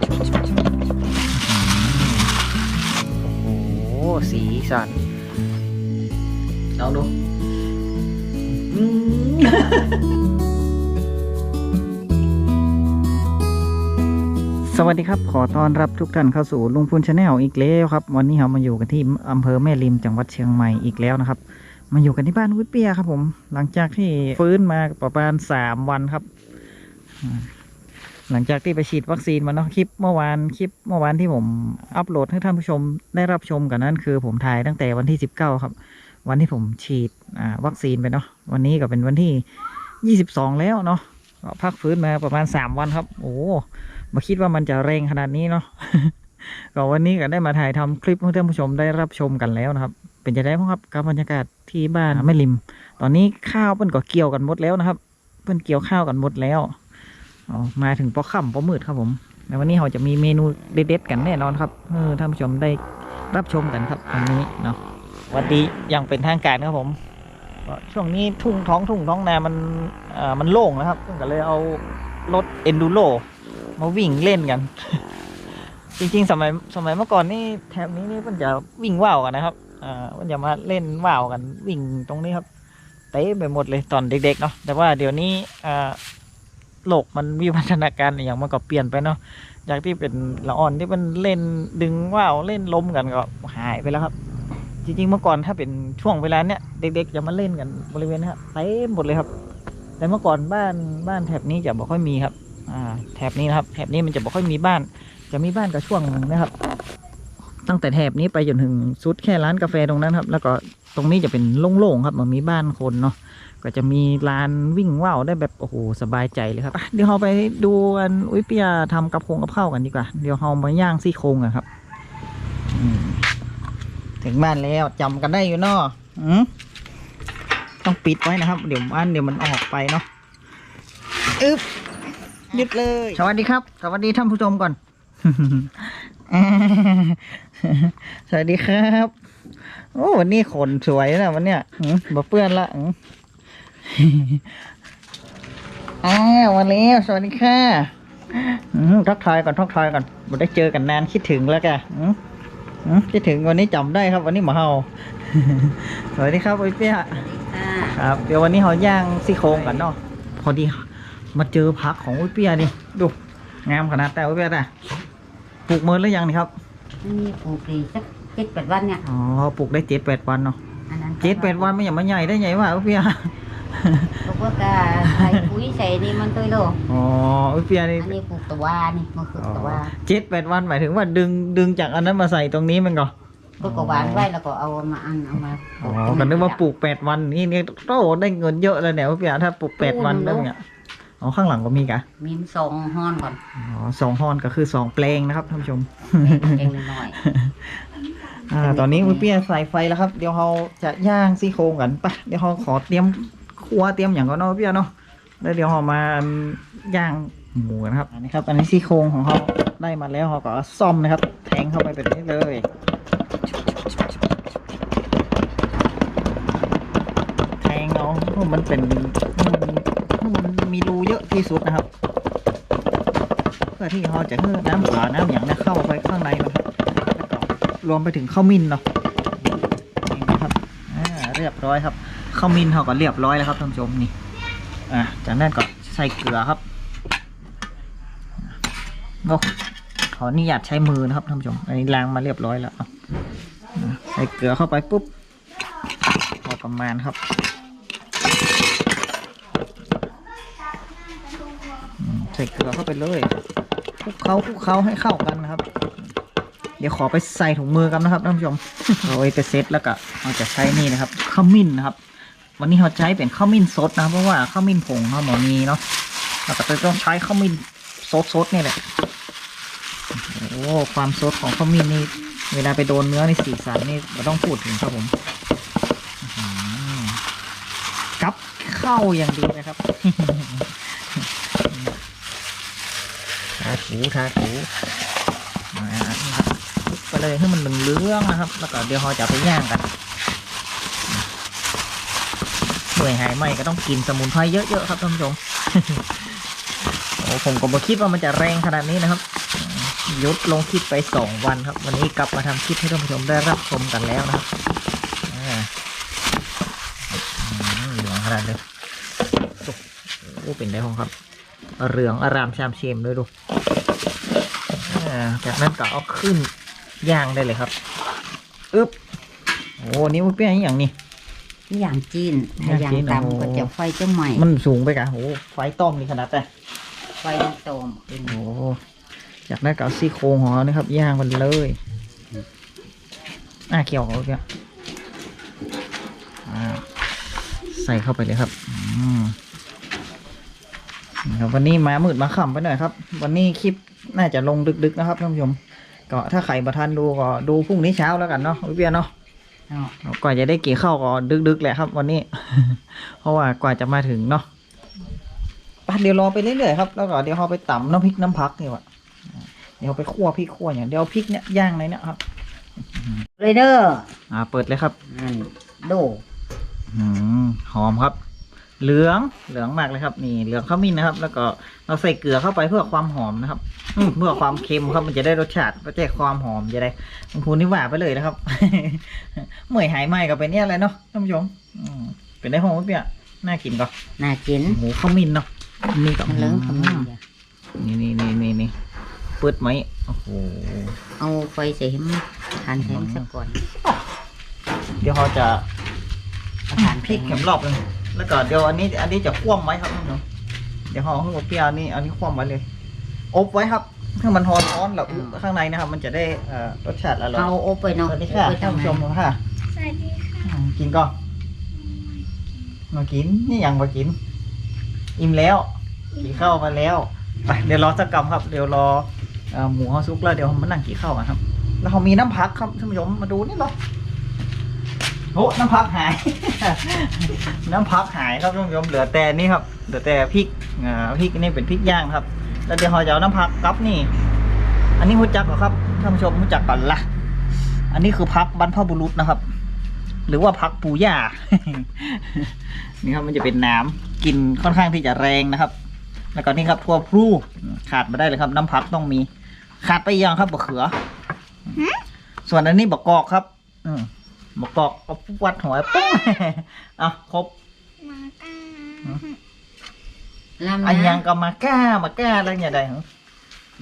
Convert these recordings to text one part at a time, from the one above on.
โอ้โหสีสันลองดูอืมสวัสดีครับ ขอต้อนรับทุกท่านเข้าสู่ลุงพูนชาแนลอีกแล้วครับ วันนี้เรามาอยู่กันที่อำเภอแม่ริมจังหวัดเชียงใหม่อีกแล้วนะครับ มาอยู่กันที่บ้านวิเปียครับผม หลังจากที่ฟื้นมาประมาณสามวันครับ หลังจากที่ไปฉีดวัคซีนมาเนาะคลิปเมื่อวานคลิปเมื่อวานที่ผมอัปโหลดให้ท่านผู้ชมได้รับชมกันนั่นคือ ผมถ่ายตั้งแต่วันที่สิบเก้าครับ วันที่ผมฉีดวัคซีนไปเนาะวันนี้ก็เป็นวันที่ยี่สิบสองแล้วเนาะก็พักฟื้นมาประมาณสามวันครับ โอ้มาคิดว่ามันจะแรงขนาดนี้เนาะก็วันนี้ก็ได้มาถ่ายทำคลิปให้ท่านผู้ชมได้รับชมกันแล้วนะครับ เป็นจะได้บ้างครับกับบรรยากาศที่บ้านแม่ริม ตอนนี้ข้าวเพิ่นก็เกี่ยวกันหมดแล้วนะครับเพิ่นเกี่ยวข้าวกันหมดแล้ว มาถึงปอค่ำปอมืดครับผมในวันนี้เราจะมีเมนูเด็ดๆกันแน่นอนครับเออท่านผู้ชมได้รับชมกันครับวันนี้เนาะวัสดีอย่างเป็นทางการครับผมช่วงนี้ทุ่งท้องทุ่งท้องนามันเอ่อมันโล่งนะครับก็เลยเอารถเอนดูโรมาวิ่งเล่นกัน จริงๆ สมัยสมัยเมื่อก่อนนี่แถบนี้นี่มันจะวิ่งว่าวกันนะครับอ่ามันจะมาเล่นว่าวกันวิ่งตรงนี้ครับเต้ไปหมดเลยตอนเด็กๆเนาะแต่ว่าเดี๋ยวนี้อ่า โลกมันวิวัฒนาการอย่างมันก็เปลี่ยนไปเนาะจากที่เป็นละอ่อนที่มันเล่นดึงว่าวเล่นล้มกันก็หายไปแล้วครับ จริงๆเมื่อก่อนถ้าเป็นช่วงเวลาเนี้ยเด็กๆจะมาเล่นกันบริเวณนี้ครับเต็มหมดเลยครับ แต่เมื่อก่อนบ้านบ้านแถบนี้จะบ่ค่อยมีครับอ่าแถบนี้นะครับ แถบนี้มันจะบ่ค่อยมีบ้าน จะมีบ้านกับช่วงหนึ่งนะครับ ตั้งแต่แถบนี้ไปจนถึงสุดแค่ร้านกาแฟตรงนั้นครับ แล้วก็ตรงนี้จะเป็นโล่งๆครับมันมีบ้านคนเนาะ ก็จะมีลานวิ่งว่าวได้แบบโอ้โหสบายใจเลยครับอะเดี๋ยวเราไปดูอันอุ้ยเปียทำกับโครงกับข้าวกันดีกว่า เดี๋ยวเรามาย่างซี่โครงกันครับอืมถึงบ้านแล้วจำกันได้อยู่เนาะอืมต้องปิดไว้นะครับ เดี๋ยวอันเดี๋ยวมันออกไปเนาะอึ๊บหยุดเลย สวัสดีครับ สวัสดีท่านผู้ชมก่อนอ่าสวัสดีครับ โอ้วันนี้ขนสวยนะวันเนี้ยอืมบ่เปื้อนละ อืมอ่าวันนี้สวัสดีค่ะอืมทักทายก่อนทักทายก่อนบ่ได้เจอกันนานคิดถึงแล้วแกอืมอืมคิดถึงวันนี้จำได้ครับวันนี้หมาเฮาสวัสดีครับอุ้ยเปี้ยค่ะครับ เดี๋ยววันนี้เขาย่างซี่โครงกันเนาะพอดีมาเจอพักของอุ้ยเปี้ยนี่ดูงามขนาดแต่อุ้ยเปี้ยน่ะปลูกเมินหรือยังนี่ครับนี่ปลูกดีสักเจ็ดแปดวันเนี่ยอ๋อปลูกได้เจ็ดแปดวันเนาะอันนั้นเจ็ดแปดวันไม่อย่างมาใหญ่ได้ไงวะอุ้ยเปี้ย ปลูกว่ากาใส่ปุ๋ยใส่นี่มันตัวโลอ๋ออุ้ยเปี้ยนี่อันนี้ปลูกตะวานี่มันคือตะวาเจ็ดแปดวันหมายถึงว่าดึงดึงจากอันนั้นมาใส่ตรงนี้มันก็ปลูกกหวานไว้แล้วก็เอามาอันเอามาอ๋อกันนึกว่าปลูกแปดวันนี่นี่โตได้เงินเยอะเลยเนี่ยอุ้ยเปี้ยถ้าปลูกแปดวันได้ไงอ๋อข้างหลังก็มีกะมีสองห้อนก่อนอ๋อสองฮอนก็คือสองแปลงนะครับท่านผู้ชมเองหน่อยอ่าตอนนี้อุ้ยเปี้ยใส่ไฟแล้วครับ เดี๋ยวเราจะย่างซี่โครงกันไปะเดี๋ยวเราขอเตรียม ครัวเตรียมอย่างก่อนเนาะอุ้ยเปี้ยเนาะแล้วเดี๋ยวเรามาย่างหมูกันครับอันนี้ครับ อันนี้ซี่โครงของเขาได้มาแล้วเราก็ซ่อมนะครับ แทงเข้าไปแบบนี้เลยแทงเอาให้มันเป็นให้มันมันมีรูเยอะที่สุดนะครับ เพื่อที่เราจะให้น้ำปลาน้ำอย่างนี้เข้าไปข้างในนะครับรวมไปถึงข้าวมิ้นเนาะนี่นะครับอ่าเรียบร้อยครับ ข้าวมินเขาก็เรียบร้อยแล้วครับท่านผู้ชมนี่อ่าจากนั้นก็ใส่เกลือครับโอ้ขออนุญาตใช้มือนะครับท่านผู้ชมอันนี้ล้างมาเรียบร้อยแล้วเอาใส่เกลือเข้าไปปุ๊บพอประมาณครับใส่เกลือเข้าไปเลยคลุกเคล้าคลุกเคล้าให้เข้ากันนะครับ เดี๋ยวขอไปใส่ถุงมือกันนะครับท่านผู้ชมเราไปเซตแล้วก็เราจะใช้นี่นะครับข้ามิ้นนะครับ วันนี้เราใช้เป็นข้าวมิ้นสดนะครับเพราะว่าข้าวมิ้นผงเราหมอมีเนาะเราก็ต้องใช้ข้าวมิ้นสดสดๆนี่แหละโอ้ความสดของข้าวมิ้นนี่เวลาไปโดนเนื้อในสีสันนี่เราต้องพูดถึงครับผมกับเข้าอย่างดีนะครับทาถูทาถูมาครับไปเลยให้มันเหลืองๆนะครับ แล้วก็เดี๋ยวเราจะไปย่างกัน เมื่อยหายไหมก็ต้องกินสมุนไพรเยอะๆครับท่านผู้ชมโอ้ผมก็ไม่คิดว่ามันจะแรงขนาดนี้นะครับยุดลงคลิปไปสองวันครับ วันนี้กลับมาทำคลิปให้ท่านผู้ชมได้รับชมกันแล้วนะครับเหลืองขนาดเลยโอ้เป็นได้ห้องครับ เหลืองอารามชามเชมด้วยดูจากนั้นก็เอาขึ้นย่างได้เลยครับ อึ๊บโอ้นี่มันเป็นอย่างนี้ อย่างจีนถ้าอย่างอย่างจีนโอ้ต่ำก็จะไฟจะใหม่ มันสูงไปกะโอ้ไฟต้มนี่ขนาดแต่ไฟมันโตมขึ้นโอ้จากนั้นก็เอาซี่โครงของเรานะครับย่างมันเลยอ่าเกี่ยวเขาเกี่ยวอ่าใส่เข้าไปเลยครับอืมนี่ครับวันนี้มามืดมาค่ำไปหน่อยครับ วันนี้คลิปน่าจะลงดึกๆนะครับท่านผู้ชมก็ถ้าใครประทันดูก็ดูพรุ่งนี้เช้าแล้วกันเนาะพี่เบียร์เนาะเนาะ กว่าจะได้กี่ข้าวก็ดึกๆแหละครับ วันนี้ เพราะว่ากว่าจะมาถึงเนาะไปเดี๋ยวรอไปเรื่อยๆครับ แล้วก็เดี๋ยวเราไปตำน้ำพริกน้ำพักนี่วะเดี๋ยวไปคั่วพริกคั่วอย่างเดี๋ยวพริกเนี่ยย่างในเนี่ยครับเลยเด้ออ่า เปิดเลยครับ นั่นโดอืมหอมครับ เหลืองเหลืองมากเลยครับ นี่เหลืองขมิ้นนะครับ แล้วก็เราใส่เกลือเข้าไปเพื่อความหอมนะครับอืมเพื่อความเค็มครับมันจะได้รสชาติก็จะได้ความหอมจะได้บางพูนี่หวานไปเลยนะครับเมื่อยหายไหมก็เป็นเนี่ยอะไรเนาะท่านผู้ชมอืมเป็นได้หอมไหมเปียน่ากินก็น่ากินหมูขมิ้นเนาะนี่ก็มันเหลืองขมิ้นจ้ะนี่นี่นี่นี่นี่เปิดไหมโอ้โหเอาไฟใส่ให้มันทานแห้งสักก่อน เดี๋ยวเขาจะเอาทานพริกเข็มรอบหนึง แล้วก็เดี๋ยวอันนี้อันนี้จะคว่ำไว้ครับท่านผู้ชมเดี๋ยวห่อให้หมดเปรี้ยวนี่อันนี้คว่ำไว้เลย อบไว้ครับให้มันร้อนร้อนๆแล้วอุ๊ข้างในนะครับ มันจะได้เอ่อรสชาติอร่อยเอาโอไปสเนาะวัสดีค่ะโอไปท่านทำผู้ไมชมค่ะสวัสดีค่ะอืมกินก่อนมากินนี่ยังมากิน อิ่มแล้วกินข้าวมาแล้วไปเดี๋ยวรอสักกรรมครับ เดี๋ยวรอเอ่อหมูเขาซุกแล้วเดี๋ยวมานั่งกินข้าวกันครับ แล้วเขามีน้ำพักครับท่านผู้ชมมาดูนี่เหรอ โอ้น้ำพักหาย น้ำพักหายครับท่านผู้ชมเหลือแต่นี่ครับ เหลือแต่พริกอ่าพริกนี่เป็นพริกย่างครับ แล้วเดี๋ยวเราจะเอาน้ำพักกับนี่ อันนี้รู้จักเหรอครับท่านผู้ชมรู้จักก่อนละอันนี้คือพักบรรพบุรุษนะครับ หรือว่าพักปูย่านี่ครับมันจะเป็นน้ำกลิ่นค่อนข้างที่จะแรงนะครับ แล้วก็นี่ครับทั่วพลูขาดไม่ได้เลยครับ น้ำพักต้องมี ขาดไปยังครับบะเขือ ส่วนอันนี้บะกอกครับ อืม บะกอกเอาปุ๊บวัดหัวปุ้งอะครบมาก้าลำอันยังนะก็มาก้ามาก้าแล้วอย่างไร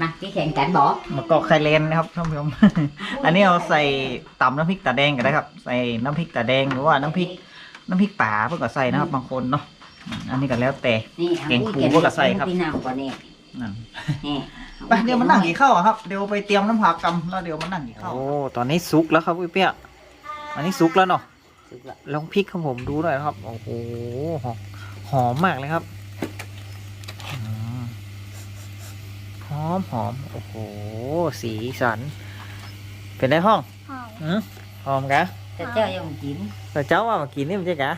มาที่แข่งกันบอกมะกอกไข่เลนนะครับท่านผู้ชมอันนี้เอาใส่ตำน้ำพริกตาแดงก็ได้ครับ ใส่น้ำพริกตาแดงหรือว่าน้ำพริก น้ำพริกป่าเพื่อก็ใส่นะครับบางคนเนาะอืมอันนี้ก็แล้วแต่นี่แกงปูก็กระใส่ครับพี่น้ำก่อนนี่นั่นนี่ไปเดี๋ยวมานั่งกินข้าวอะครับ เดี๋ยวไปเตรียมน้ำผักกำแล้วเดี๋ยวมานั่งกินข้าวโอ้ตอนนี้สุกแล้วครับพี่เปี้ย อันนี้สุกแล้วเนาะสุกละลองพริกครับผมดูหน่อยนะครับ โอ้โหหอมมากเลยครับอืมหอมหอมโอ้โห สีสัน เป็นได้ห้องหอมอืมหอมกะแต่เจ้ายังกินแต่เจ้าว่ามากินนี่มันใช่กะ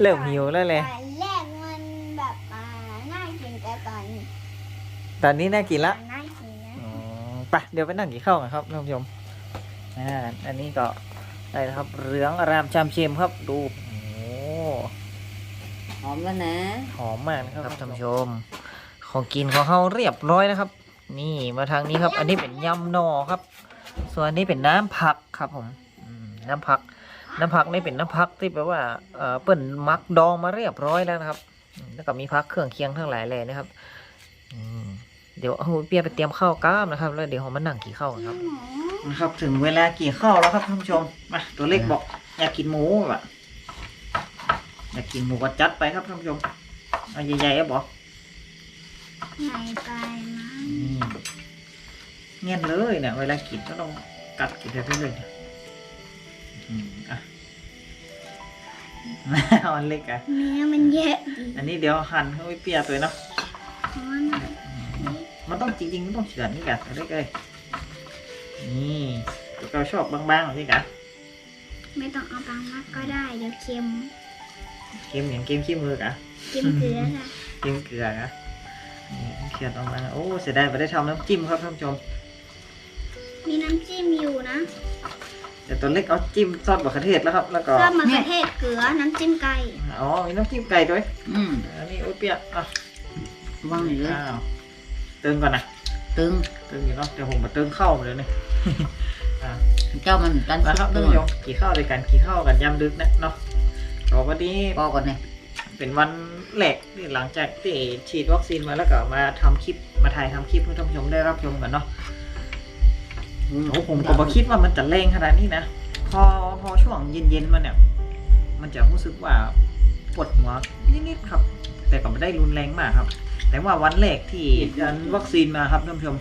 เริ่มหิวแล้วเลยตอนแรกมันแบบอ่าน่ากินแต่ตอนตอนนี้น่ากินละน่ากินนะอ๋อไปเดี๋ยวไปนั่งกินข้าวกันครับท่านผู้ชมอ่าอันนี้ก็ ได้แล้วครับ เหลืองอารามชามเชมครับ ดูโอ้โหหอมแล้วนะหอมมากนะครับท่านผู้ชม ของกินของเขาเรียบร้อยนะครับ นี่มาทางนี้ครับ อันนี้เป็นยำหนอครับ ส่วนอันนี้เป็นน้ำผักครับผมอืมน้ำผัก น้ำผักนี่เป็นน้ำผักที่แปลว่าเอ่อเปิ่นมักดองมาเรียบร้อยแล้วนะครับอืมแล้วก็มีผักเครื่องเคียงทั้งหลายเลยนะครับอืมเดี๋ยวเอาเปียไปเตรียมข้าวกล้ามนะครับ แล้วเดี๋ยวเรามานั่งกินข้าวกันครับ นะครับ ถึงเวลากี่ข้าวแล้วครับท่านผู้ชมมาตัวเล็กบอก อยากกินหมูอะอยากกินหมูก็จัดไปครับท่านผู้ชมเอาใหญ่ๆอะบอกไหนไปนะเงี้ยเลยเนี่ยเวลากินก็ต้องกัดกินไปเรื่อยๆอืมอะเอาอันเล็กอะเนื้อมันเยอะดีอันนี้เดี๋ยวหั่นให้เปียกตัวเนาะเพราะว่า มันต้องจริงๆมันต้องเฉือนนี่กันตัวเล็กเลยนี่ตัวเราชอบบางๆแบบนี้กันไม่ต้องเอาบางมากก็ได้เดี๋ยวเค็มเค็มอย่างเค็มขี้มือกะเค็มเกลือค่ะจิ้มเกลือนะนี่เขียนออกมาโอ้เสียดายไม่ได้ทำน้ำจิ้มครับท่านผู้ชม มีน้ำจิ้มอยู่นะแต่ตัวเล็กเอาจิ้มซอสมะเขือเทศแล้วครับ แล้วก็ซอสมะเขือเทศเกลือน้ำจิ้มไก่อ๋อมีน้ำจิ้มไก่ด้วย อืมอันนี้โอ้ยเปียกอะวางเลยอ้าวเติมก่อนนะตึงตึงอยู่เนาะเดี๋ยวผมมาตึงเข้าเลยเนี่ยอ่าเจ้ามันกันมาครับตึท่านงผู้ชมกี่ข้าวด้วยกันกี่ข้าวกันยำดึกนะเนาะก็วันนี้พอก่อนเนี่ยเป็นวันแรกที่หลังจากที่ฉีดวัคซีนมาแล้วก็มาทำคลิปมาถ่ายทำคลิปให้ท่านผู้ชมได้รับชมกันเนาะโอ้ผมก็บ่คิดว่ามันจะแรงขนาดนี้นะพอพอช่วงเย็นๆมาเนี่ย มันจะรู้สึกว่าปวดหัวนิดๆครับ แต่ก็ไม่ได้รุนแรงมากครับ แต่ว่าวันแรกที่ยันวัคซีนมาครับท่านผู้ชม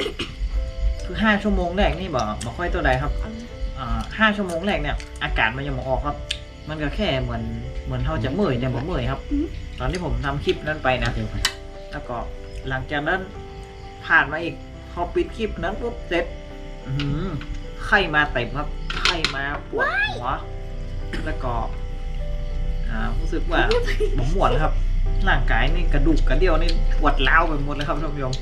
คือห้าชั่วโมงแรกนี่บอกบอกค่อยตัวใดครับห้าชั่วโมงแรกเนี่ยอากาศมันยังไมออกครับ มันก็แค่เหมือนเหมือนเขาจะเมื่อยแต่ยบ่เมื่อยครับ ตอนที่ผมทำคลิปนั้นไปนะแล้วก็หลังจากนั้นผ่านมาอีกพอปิดคลิปนั้นปุ๊บเสร็จอื้อหือไข้มาเต็มครับไข้มาปวดหัวแล้วก็อ่ารู้สึกว่าผมหมดแล้วครับ ร่างกายนี่กระดูกกระเดี่ยวนี่ปวดร้าวไปหมดเลยครับท่านผู้ชม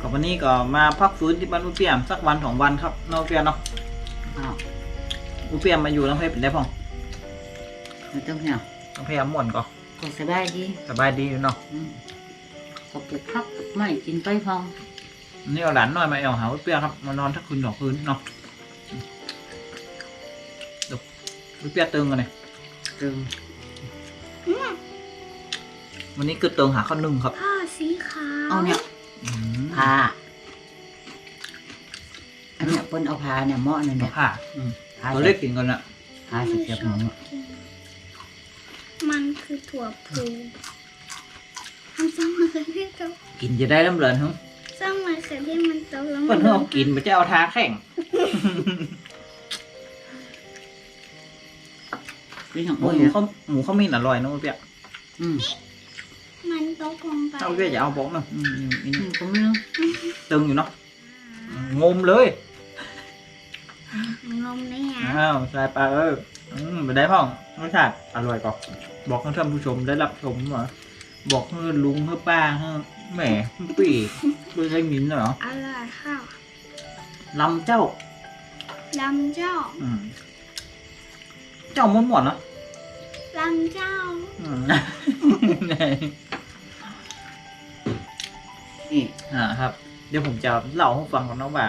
ก็วันนี้ก็มาพักฟื้นที่บ้านอุเปียมสักวันสองวันครับเนอกเปียเนาะอ้าวอุเปียมมาอยู่น้ำเพชรเป็นได้พ่องไม่ต้องเนี่ยน้ำเพชรม่วนก็ก็สบายดีสบายดีอยู่เนาะอืมก็เก็บพักไม่กินไปพองนี่เอาหลานน้อยมาเอาหาอุเปียครับมานอนทักคืนสองคืนเนาะดูอุเปียตึงกันเลยตึง วันนี้คือเติงหาข้าวนึ่งครับ ผ้าสีขาวเอาเนี่ยอืมผ้าอันเนี้ยเปิ้นเอาผ้าเนี่ยเหมาะเลยเนี่ยผ้าอืมผ้าเราเล็กกินกันละผ้าสีเขียวหมูมันคือถั่วพูทำซ้ำมาเขือเทศโตกินจะได้ลำเลินทั้งซ้ำมาเขือเทศมันโตแล้วเพื่อนเพื่อเอากินไปจะเอาท้าแข่งคืออย่างหมูโอ้ยเขาหมูเขามีนอร่อยนะอุเปียอืมมันโตกลงไปเอาอุเปียอย่าเอาบอกนะอืมอืมอือืมมก็ไม่รู้ตึงอยู่เนาะงมเลยนมได้ไงอ้าวสายปลาเอออืมไปได้พ่องรสชาติอร่อยก่อนบอกให้ท่านผู้ชมได้รับชมว่าบอกให้ลุงให้ป้าให้แหม่ปี่ไม่ใช่มิ้นท์เหรออร่อยค่ะลำเจ้า ลำเจ้าอืมเจ้าม้วนหมดเนาะลำเจ้า อืม อ่าครับ เดี๋ยวผมจะเล่าให้ฟังก่อนนะว่า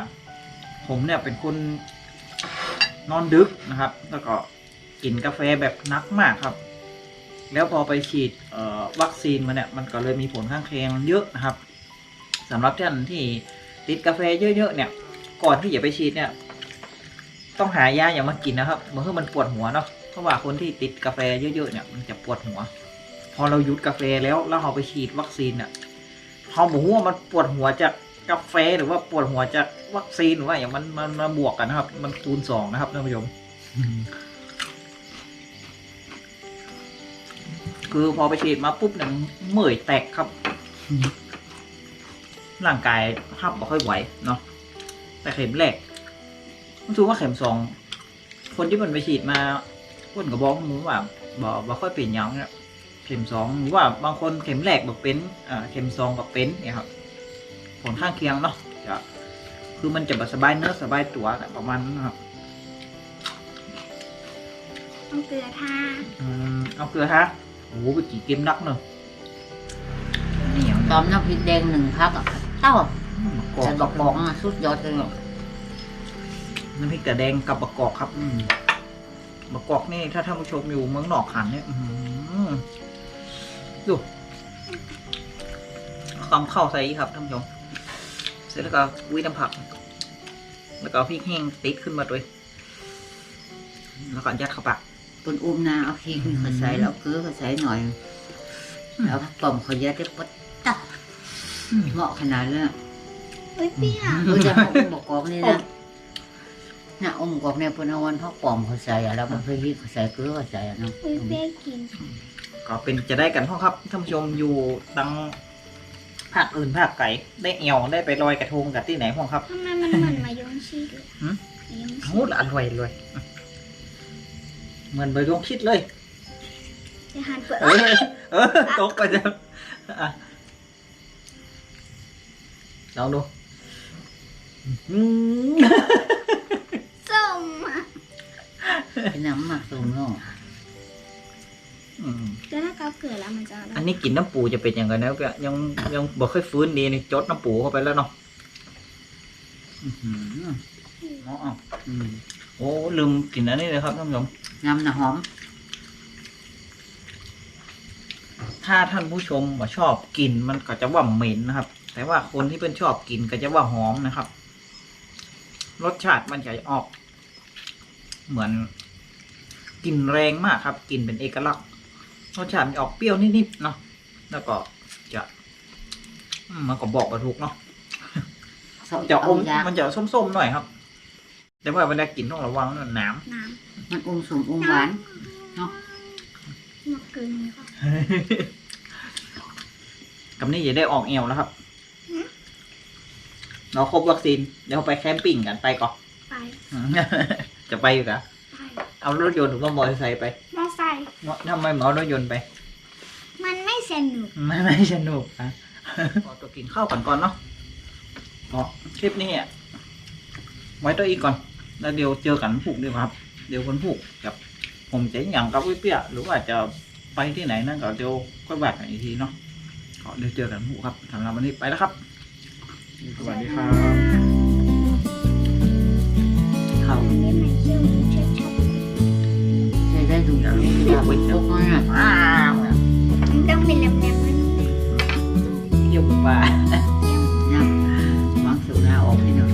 ผมเนี่ยเป็นคนนอนดึกนะครับ แล้วก็กินกาแฟแบบนักมากครับ แล้วพอไปฉีดวัคซีนมาเนี่ย มันก็เลยมีผลข้างเคียงเยอะนะครับสำหรับท่านที่ติดกาแฟเยอะๆเนี่ย ก่อนที่จะไปฉีดเนี่ย ต้องหายาอย่างมากินนะครับเมื่อมันปวดหัวเนาะเพราะว่าคนที่ติดกาแฟเยอะๆเนี่ยมันจะปวดหัว พอเราหยุดกาแฟแล้วแล้วเราไปฉีดวัคซีนเนี่ย อกว่ามันปวดหัวจากกาแฟหรือว่าปวดหัวจากวัคซีนหรือว่าอย่างมันมันมาบวกกันนะครับ มันคูณสองนะครับท่านผู้ชมคือพอไปฉีดมาปุ๊บเนี่ยเมื่อยแตกครับร่างกายห้ามบ่ค่อยไหวเนาะแต่เข็มแรกรู้สึกว่าเข็มสองคนที่มันไปฉีดมาคนก็บอกหมูว่าบ่บ่ค่อยเป็นยังเนี่ย เข็มสองหรือว่าบางคนเข็มแรกแบบเป็นอ่าเข็มสองแบบเป็นเนี่ยครับผลข้างเคียงเนาะจะคือมันจะแบบสบายเนื้อสบายตัวแต่ประมาณนั้นนะครับต้องเกลือทาอืมเอาเกลือฮะโอ้โหไปกี่เกมนักเนอะนี่อย่างตอมน้ำพริกแดงหนึ่งพักอะเต้ากรอฉันกบอกบอกอะสุดยอดเลยอะน้ำพริกกระแดงกับประกอบครับอืมประกอบนี่ถ้าท่านผู้ชมอยู่เมืองนอกขันเนี่ยอื้อหือ ดูคำเข้าใส่อีกครับท่านผู้ชม เสร็จแล้วก็วิน้ำผัก แล้วก็เอาพริกแห้งติ๊กขึ้นมาด้วย แล้วก็ยัดเข้าปากปนอุ้มนาเอาขี้ขึ้นเขาใส่แล้วคือเขาใส่หน่อยแล้วกล่อมเขาเยอะได้ปดตักเหมาะขนาดเลยอะเฮ้ยเปรี้ยวรู้จักเขาอุ้มบอกกอกนี่นะน่ะอุ้มบอกเนี่ยปนเอาวันเขาปลอมเขาใส่อะแล้วมันเคยฮิตเขาใส่เกลือเขาใส่อะเนาะเฮ้ยเปรี้ยวกิน ก็เป็นจะได้กันพ่อครับท่านผู้ชมอยู่ตังภาคอื่นภาคไก่ได้เอวได้ไปลอยกระทงกับที่ไหนพ่อครับ ทำไมมันเหมือนมายงชีสเลยหืม มายงชีโอ้สอร่อยเลยเหมือนใบดวงคิดเลย จะหั่นเปลือกเออเออตกไปจะอะลองดูอืมส้มอะเป็นน้ำหมักสูงเนาะ อืมแต่ถ้าเกาเกิดแล้วมันจะอะไรอันนี้กินน้ำปูจะเป็นอย่างไรนะเปียยังยังบ่ค่อยฟื้นดีนี่จดน้ำปูเข้าไปแล้วเนาะอื้อหืออ๋ออืมโอ้ลืมกินอันนี้เลยครับท่านผู้ชมน้ำน่ะหอม ถ้าท่านผู้ชมมาชอบกินมันก็จะว่าเหม็นนะครับ แต่ว่าคนที่เป็นชอบกินก็จะว่าหอมนะครับ รสชาติมันจะออก เหมือนกลิ่นแรงมากครับกลิ่นเป็นเอกลักษณ์ รสชาติมันจะออกเปรี้ยวนิดๆเนาะแล้วก็จะอืมมันก็บอกมาถูกเนาะจะอมยามันจะส้มๆหน่อยครับ แต่ว่าเวลากินต้องระวังนะหนามน้มันอมสมอมหวานำหมักเกินเลยค่ะกับนี่จะได้ออกเอวแล้วครับเราครบวัคซีนเดี๋ยวไปแคมปิ้งกันไปก่อนไปจะไปอยู่กะไปเอารถยนต์หรือว่ามอเตอร์ไซค์ไปมอไซค์ ทำไมเหมารถยนต์ไป มันไม่สนุก ไม่ไม่สนุกอะขอตัวกินข้าวก่อนก่อนเนาะก็คลิปนี้อะไว้ตัวอีกก่อน แล้วเดี๋ยวเจอกันผูกดีกว่าครับ เดี๋ยวคนผูกกับ ผมจะอย่างกับวิเปียหรือว่าจะไปที่ไหนนั่นก็เดี๋ยวก็แบกกันอีกทีเนาะก็เดี๋ยวเจอกันผูกครับสำหรับวันนี้ไปแล้วครับ สวัสดีครับ เขา อยากอยากเป็นเจ้าข้าวอ้มันต้งเป็นแม่ยวปลาบางสุดหน้าออกให้หน่อ